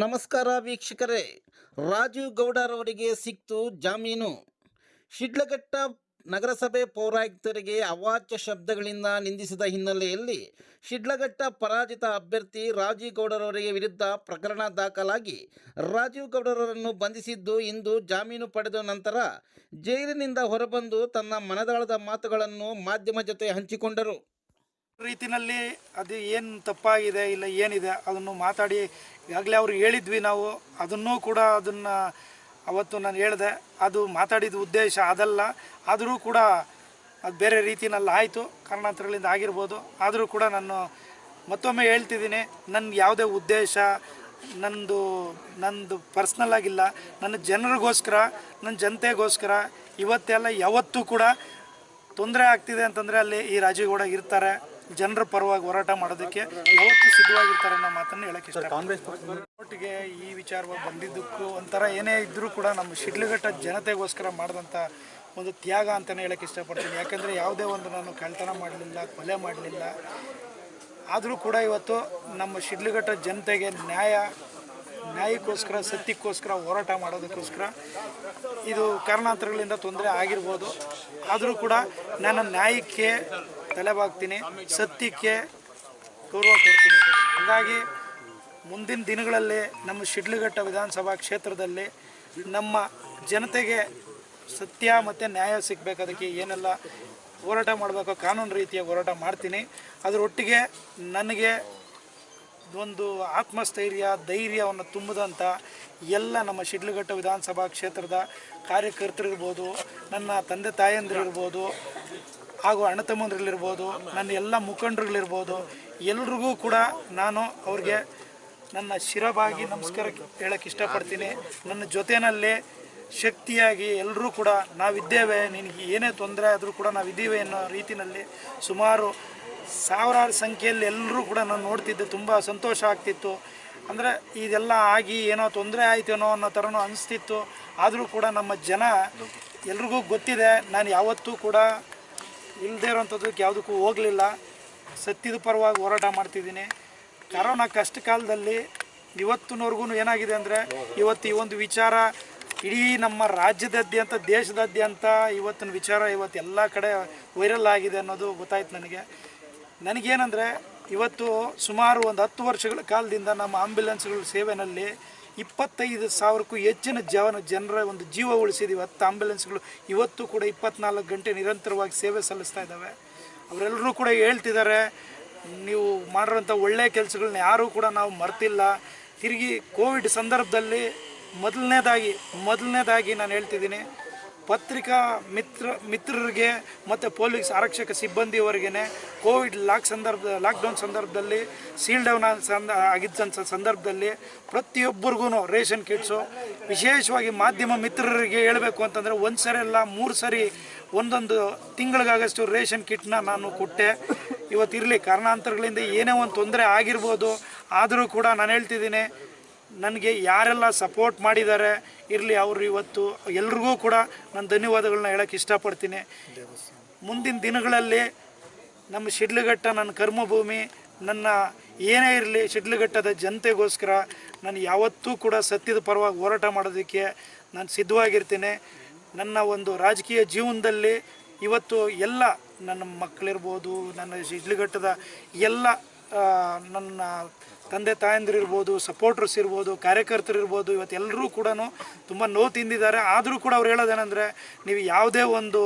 ನಮಸ್ಕಾರ ವೀಕ್ಷಕರೇ. ರಾಜೀವ್ ಗೌಡರವರಿಗೆ ಸಿಕ್ತು ಜಾಮೀನು. ಶಿಡ್ಲಘಟ್ಟ ನಗರಸಭೆ ಪೌರಾಯುಕ್ತರಿಗೆ ಅವಾಚ್ಯ ಶಬ್ದಗಳಿಂದ ನಿಂದಿಸಿದ ಹಿನ್ನೆಲೆಯಲ್ಲಿ ಶಿಡ್ಲಘಟ್ಟ ಪರಾಜಿತ ಅಭ್ಯರ್ಥಿ ರಾಜೀವ್ ಗೌಡರವರಿಗೆ ವಿರುದ್ಧ ಪ್ರಕರಣ ದಾಖಲಾಗಿ ರಾಜೀವ್ ಗೌಡರನ್ನು ಬಂಧಿಸಿದ್ದು ಇಂದು ಜಾಮೀನು ಪಡೆದ ನಂತರ ಜೈಲಿನಿಂದ ಹೊರಬಂದು ತನ್ನ ಮನದಾಳದ ಮಾತುಗಳನ್ನು ಮಾಧ್ಯಮ ಜೊತೆ ಹಂಚಿಕೊಂಡರು. ರೀತಿನಲ್ಲಿ ಅದು ಏನು ತಪ್ಪಾಗಿದೆ ಇಲ್ಲ ಏನಿದೆ ಅದನ್ನು ಮಾತಾಡಿ, ಈಗಾಗಲೇ ಅವ್ರು ಹೇಳಿದ್ವಿ ನಾವು, ಅದನ್ನೂ ಕೂಡ ಅದನ್ನು ಅವತ್ತು ನಾನು ಹೇಳಿದೆ, ಅದು ಮಾತಾಡಿದ ಉದ್ದೇಶ ಅದಲ್ಲ, ಆದರೂ ಕೂಡ ಅದು ಬೇರೆ ರೀತಿನಲ್ಲಿ ಆಯಿತು, ಕಾರಣಾಂತರಗಳಿಂದ ಆಗಿರ್ಬೋದು, ಆದರೂ ಕೂಡ ನಾನು ಮತ್ತೊಮ್ಮೆ ಹೇಳ್ತಿದ್ದೀನಿ ನನ್ನ ಯಾವುದೇ ಉದ್ದೇಶ, ನಂದು ನಂದು ಪರ್ಸ್ನಲ್ ಆಗಿಲ್ಲ, ನನ್ನ ಜನರಿಗೋಸ್ಕರ, ನನ್ನ ಜನತೆಗೋಸ್ಕರ, ಇವತ್ತೆಲ್ಲ ಯಾವತ್ತೂ ಕೂಡ ತೊಂದರೆ ಆಗ್ತಿದೆ ಅಂತಂದರೆ ಅಲ್ಲಿ ಈ ರಾಜೀವ್ಗೌಡ ಇರ್ತಾರೆ. ಜನರ ಪರವಾಗಿ ಹೋರಾಟ ಮಾಡೋದಕ್ಕೆ ಯಾವತ್ತೂ ಸಿದ್ಧವಾಗಿರ್ತಾರೆ ಅನ್ನೋ ಮಾತನ್ನು ಹೇಳಕ್ಕೆ ಇಷ್ಟ ಕಾಂಗ್ರೆಸ್ ಒಟ್ಟಿಗೆ ಈ ವಿಚಾರವಾಗಿ ಬಂದಿದ್ದಕ್ಕೂ ಒಂಥರ ಏನೇ ಇದ್ದರೂ ಕೂಡ ನಮ್ಮ ಶಿಡ್ಲಘಟ್ಟ ಜನತೆಗೋಸ್ಕರ ಮಾಡಿದಂಥ ಒಂದು ತ್ಯಾಗ ಅಂತಲೇ ಹೇಳಕ್ಕೆ ಇಷ್ಟಪಡ್ತೀನಿ ಯಾಕೆಂದರೆ ಯಾವುದೇ ಒಂದು ನಾನು ಕಳ್ತನ ಮಾಡಲಿಲ್ಲ ಕೊಲೆ ಮಾಡಲಿಲ್ಲ ಆದರೂ ಕೂಡ ಇವತ್ತು ನಮ್ಮ ಶಿಡ್ಲಘಟ್ಟ ಜನತೆಗೆ ನ್ಯಾಯ ನ್ಯಾಯಕ್ಕೋಸ್ಕರ ಸತ್ಯಕ್ಕೋಸ್ಕರ ಹೋರಾಟ ಮಾಡೋದಕ್ಕೋಸ್ಕರ ಇದು ಕಾರಣಾಂತರಗಳಿಂದ ತೊಂದರೆ ಆಗಿರ್ಬೋದು. ಆದರೂ ಕೂಡ ನನ್ನ ನ್ಯಾಯಕ್ಕೆ ತಲೆಬಾಗ್ತೀನಿ. ಸತ್ಯಕ್ಕೆ ಗೌರವ ಕೊಡ್ತೀನಿ. ಹಾಗಾಗಿ ಮುಂದಿನ ದಿನಗಳಲ್ಲಿ ನಮ್ಮ ಶಿಡ್ಲಘಟ್ಟ ವಿಧಾನಸಭಾ ಕ್ಷೇತ್ರದಲ್ಲಿ ನಮ್ಮ ಜನತೆಗೆ ಸತ್ಯ ಮತ್ತು ನ್ಯಾಯ ಸಿಗಬೇಕಾದಕ್ಕೆ ಏನೆಲ್ಲ ಹೋರಾಟ ಮಾಡಬೇಕು, ಕಾನೂನು ರೀತಿಯ ಹೋರಾಟ ಮಾಡ್ತೀನಿ. ಅದರೊಟ್ಟಿಗೆ ನನಗೆ ಒಂದು ಆತ್ಮಸ್ಥೈರ್ಯ, ಧೈರ್ಯವನ್ನು ತುಂಬಿದಂಥ ಎಲ್ಲ ನಮ್ಮ ಶಿಡ್ಲಘಟ್ಟ ವಿಧಾನಸಭಾ ಕ್ಷೇತ್ರದ ಕಾರ್ಯಕರ್ತರಿರ್ಬೋದು, ನನ್ನ ತಂದೆ ತಾಯಂದಿರಿರ್ಬೋದು ಹಾಗೂ ಅಣ್ಣ ತಮ್ಮಂದ್ರಲ್ಲಿರ್ಬೋದು, ನನ್ನ ಎಲ್ಲ ಮುಖಂಡರುಗಳಿರ್ಬೋದು ಎಲ್ರಿಗೂ ಕೂಡ ನಾನು ಅವ್ರಿಗೆ ನನ್ನ ಶಿರಬಾಗಿ ನಮಸ್ಕಾರ ಹೇಳಕ್ಕೆ ಇಷ್ಟಪಡ್ತೀನಿ. ನನ್ನ ಜೊತೆಯಲ್ಲಿ ಶಕ್ತಿಯಾಗಿ ಎಲ್ಲರೂ ಕೂಡ ನಾವಿದ್ದೇವೆ. ನಿನಗೆ ಏನೇ ತೊಂದರೆ ಆದರೂ ಕೂಡ ನಾವಿದ್ದೀವಿ ಅನ್ನೋ ರೀತಿಯಲ್ಲಿ ಸುಮಾರು ಸಾವಿರಾರು ಸಂಖ್ಯೆಯಲ್ಲಿ ಎಲ್ಲರೂ ಕೂಡ ನಾನು ನೋಡ್ತಿದ್ದೆ. ತುಂಬ ಸಂತೋಷ ಆಗ್ತಿತ್ತು. ಅಂದರೆ ಇದೆಲ್ಲ ಆಗಿ ಏನೋ ತೊಂದರೆ ಆಯ್ತೇನೋ ಅನ್ನೋ ಥರನೂ ಅನಿಸ್ತಿತ್ತು. ಆದರೂ ಕೂಡ ನಮ್ಮ ಜನ ಎಲ್ರಿಗೂ ಗೊತ್ತಿದೆ. ನಾನು ಯಾವತ್ತೂ ಕೂಡ ಇಲ್ಲದೇ ಇರೋಂಥದ್ದಕ್ಕೆ ಯಾವುದಕ್ಕೂ ಹೋಗಲಿಲ್ಲ. ಸತ್ಯದ ಪರವಾಗಿ ಹೋರಾಟ ಮಾಡ್ತಿದ್ದೀನಿ. ಕರೋನಾ ಕಷ್ಟ ಕಾಲದಲ್ಲಿ ಇವತ್ತಿನವರೆಗೂ ಏನಾಗಿದೆ ಅಂದರೆ ಇವತ್ತು ಈ ಒಂದು ವಿಚಾರ ಇಡೀ ನಮ್ಮ ರಾಜ್ಯದಾದ್ಯಂತ, ದೇಶದಾದ್ಯಂತ ಇವತ್ತಿನ ವಿಚಾರ ಇವತ್ತು ಎಲ್ಲ ಕಡೆ ವೈರಲ್ ಆಗಿದೆ ಅನ್ನೋದು ಗೊತ್ತಾಯ್ತು ನನಗೆ. ನನಗೇನೆಂದರೆ ಇವತ್ತು ಸುಮಾರು ಒಂದು ಹತ್ತು ವರ್ಷಗಳ ಕಾಲದಿಂದ ನಮ್ಮ ಆಂಬ್ಯುಲೆನ್ಸ್ಗಳ ಸೇವೆನಲ್ಲಿ ಇಪ್ಪತ್ತೈದು ಸಾವಿರಕ್ಕೂ ಹೆಚ್ಚಿನ ಜನ ಜನರ ಒಂದು ಜೀವ ಉಳಿಸಿದ್ದೀವಿ ಹತ್ತು ಆಂಬ್ಯುಲೆನ್ಸ್ಗಳು ಇವತ್ತು ಕೂಡ ಇಪ್ಪತ್ನಾಲ್ಕು ಗಂಟೆ ನಿರಂತರವಾಗಿ ಸೇವೆ ಸಲ್ಲಿಸ್ತಾ ಇದ್ದಾವೆ. ಅವರೆಲ್ಲರೂ ಕೂಡ ಹೇಳ್ತಿದ್ದಾರೆ, ನೀವು ಮಾಡಿರೋಂಥ ಒಳ್ಳೆಯ ಕೆಲಸಗಳನ್ನ ಯಾರೂ ಕೂಡ ನಾವು ಮರ್ತಿಲ್ಲ. ತಿರುಗಿ ಕೋವಿಡ್ ಸಂದರ್ಭದಲ್ಲಿ ಮೊದಲನೇದಾಗಿ ಮೊದಲನೇದಾಗಿ ನಾನು ಹೇಳ್ತಿದ್ದೀನಿ ಪತ್ರಿಕಾ ಮಿತ್ರ, ಮಿತ್ರರಿಗೆ ಮತ್ತು ಪೊಲೀಸ್ ಆರಕ್ಷಕ ಸಿಬ್ಬಂದಿಯವರಿಗೆ ಕೋವಿಡ್ ಲಾಕ್ ಸಂದರ್ಭ, ಲಾಕ್ಡೌನ್ ಸಂದರ್ಭದಲ್ಲಿ ಸೀಲ್ ಡೌನ್ ಸಂದ ಆಗಿದ್ದಂಥ ಸಂದರ್ಭದಲ್ಲಿ ಪ್ರತಿಯೊಬ್ಬರಿಗೂ ರೇಷನ್ ಕಿಟ್ಸು, ವಿಶೇಷವಾಗಿ ಮಾಧ್ಯಮ ಮಿತ್ರರಿಗೆ ಹೇಳಬೇಕು ಅಂತಂದರೆ ಒಂದು ಸರಿ ಅಲ್ಲ, ಮೂರು ಸರಿ, ಒಂದೊಂದು ತಿಂಗಳಿಗಾಗಷ್ಟು ರೇಷನ್ ಕಿಟ್ನ ನಾನು ಕೊಟ್ಟೆ. ಇವತ್ತಿರಲಿ ಕಾರಣಾಂತರಗಳಿಂದ ಏನೇ ಒಂದು ತೊಂದರೆ ಆಗಿರ್ಬೋದು, ಆದರೂ ಕೂಡ ನಾನು ಹೇಳ್ತಿದ್ದೀನಿ ನನಗೆ ಯಾರೆಲ್ಲ ಸಪೋರ್ಟ್ ಮಾಡಿದ್ದಾರೆ ಇರಲಿ ಅವರು ಇವತ್ತು ಎಲ್ರಿಗೂ ಕೂಡ ನಾನು ಧನ್ಯವಾದಗಳನ್ನ ಹೇಳಕ್ಕೆ ಇಷ್ಟಪಡ್ತೀನಿ. ಮುಂದಿನ ದಿನಗಳಲ್ಲಿ ನಮ್ಮ ಶಿಡ್ಲಘಟ್ಟ, ನನ್ನ ಕರ್ಮಭೂಮಿ, ನನ್ನ ಏನೇ ಇರಲಿ ಶಿಡ್ಲಘಟ್ಟದ ಜನತೆಗೋಸ್ಕರ ನಾನು ಯಾವತ್ತೂ ಕೂಡ ಸತ್ಯದ ಪರವಾಗಿ ಹೋರಾಟ ಮಾಡೋದಕ್ಕೆ ನಾನು ಸಿದ್ಧವಾಗಿರ್ತೀನಿ. ನನ್ನ ಒಂದು ರಾಜಕೀಯ ಜೀವನದಲ್ಲಿ ಇವತ್ತು ಎಲ್ಲ ನನ್ನ ಮಕ್ಕಳಿರ್ಬೋದು ನನ್ನ ಶಿಡ್ಲಘಟ್ಟದ ಎಲ್ಲ ನನ್ನ ತಂದೆ ತಾಯಂದಿರಿರ್ಬೋದು ಸಪೋರ್ಟರ್ಸ್ ಇರ್ಬೋದು ಕಾರ್ಯಕರ್ತರಿರ್ಬೋದು ಇವತ್ತು ಎಲ್ಲರೂ ಕೂಡ ತುಂಬ ನೋವು ತಿಂದಿದ್ದಾರೆ. ಆದರೂ ಕೂಡ ಅವ್ರು ಹೇಳೋದೇನೆಂದರೆ, ನೀವು ಯಾವುದೇ ಒಂದು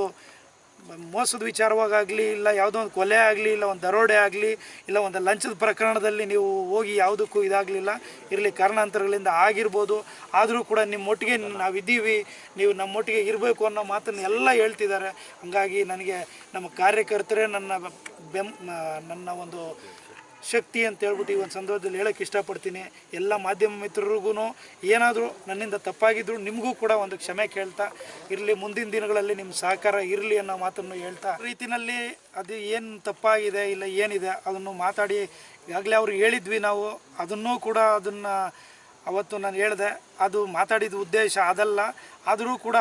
ಮೋಸದ ವಿಚಾರವಾಗಲಿ ಇಲ್ಲ ಯಾವುದೋ ಒಂದು ಕೊಲೆ ಆಗಲಿ, ಇಲ್ಲ ಒಂದು ದರೋಡೆ ಆಗಲಿ, ಇಲ್ಲ ಒಂದು ಲಂಚದ ಪ್ರಕರಣದಲ್ಲಿ ನೀವು ಹೋಗಿ ಯಾವುದಕ್ಕೂ ಇದಾಗಲಿಲ್ಲ. ಇರಲಿ, ಕಾರಣಾಂತರಗಳಿಂದ ಆಗಿರ್ಬೋದು. ಆದರೂ ಕೂಡ ನಿಮ್ಮೊಟ್ಟಿಗೆ ನಾವಿದ್ದೀವಿ, ನೀವು ನಮ್ಮೊಟ್ಟಿಗೆ ಇರಬೇಕು ಅನ್ನೋ ಮಾತನ್ನು ಎಲ್ಲ ಹೇಳ್ತಿದ್ದಾರೆ. ಹಂಗಾಗಿ ನನಗೆ ನಮ್ಮ ಕಾರ್ಯಕರ್ತರೇ ನನ್ನ ಬೆಂ ನನ್ನ ಒಂದು ಶಕ್ತಿ ಅಂತ ಹೇಳ್ಬಿಟ್ಟು ಈ ಒಂದು ಸಂದರ್ಭದಲ್ಲಿ ಹೇಳಕ್ಕೆ ಇಷ್ಟಪಡ್ತೀನಿ. ಎಲ್ಲ ಮಾಧ್ಯಮ ಮಿತ್ರರಿಗೂ ಏನಾದರೂ ನನ್ನಿಂದ ತಪ್ಪಾಗಿದ್ರು ನಿಮಗೂ ಕೂಡ ಒಂದು ಕ್ಷಮೆ ಕೇಳ್ತಾ, ಇರಲಿ, ಮುಂದಿನ ದಿನಗಳಲ್ಲಿ ನಿಮ್ಮ ಸಹಕಾರ ಇರಲಿ ಅನ್ನೋ ಮಾತನ್ನು ಹೇಳ್ತಾ ರೀತಿನಲ್ಲಿ ಅದು ಏನು ತಪ್ಪಾಗಿದೆ ಇಲ್ಲ ಏನಿದೆ ಅದನ್ನು ಮಾತಾಡಿ, ಈಗಾಗಲೇ ಅವರು ಹೇಳಿದ್ವಿ ನಾವು, ಅದನ್ನೂ ಕೂಡ ಅದನ್ನು ಅವತ್ತು ನಾನು ಹೇಳಿದೆ, ಅದು ಮಾತಾಡಿದ ಉದ್ದೇಶ ಅದಲ್ಲ, ಆದರೂ ಕೂಡ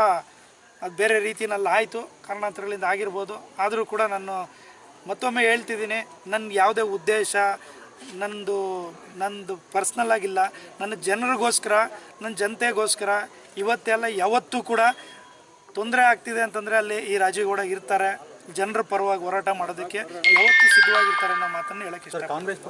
ಅದು ಬೇರೆ ರೀತಿನಲ್ಲಿ ಆಯಿತು ಕಾರಣಾಂತರಗಳಿಂದ ಆಗಿರ್ಬೋದು, ಆದರೂ ಕೂಡ ನಾನು ಮತ್ತೊಮ್ಮೆ ಹೇಳ್ತಿದ್ದೀನಿ ನನ್ನ ಯಾವುದೇ ಉದ್ದೇಶ ನಂದು ನಂದು ಪರ್ಸ್ನಲ್ ಆಗಿಲ್ಲ ನನ್ನ ಜನರಿಗೋಸ್ಕರ ನನ್ನ ಜನತೆಗೋಸ್ಕರ ಇವತ್ತೆಲ್ಲ ಯಾವತ್ತೂ ಕೂಡ ತೊಂದರೆ ಆಗ್ತಿದೆ ಅಂತಂದರೆ ಅಲ್ಲಿ ಈ ರಾಜೀವ್ಗೌಡ ಇರ್ತಾರೆ. ಜನರ ಪರವಾಗಿ ಹೋರಾಟ ಮಾಡೋದಕ್ಕೆ ಯಾವತ್ತೂ ಸಿದ್ಧವಾಗಿರ್ತಾರೆ ಅನ್ನೋ ಮಾತನ್ನು ಹೇಳೋಕ್ಕೆ ಇಷ್ಟ ಕಾಂಗ್ರೆಸ್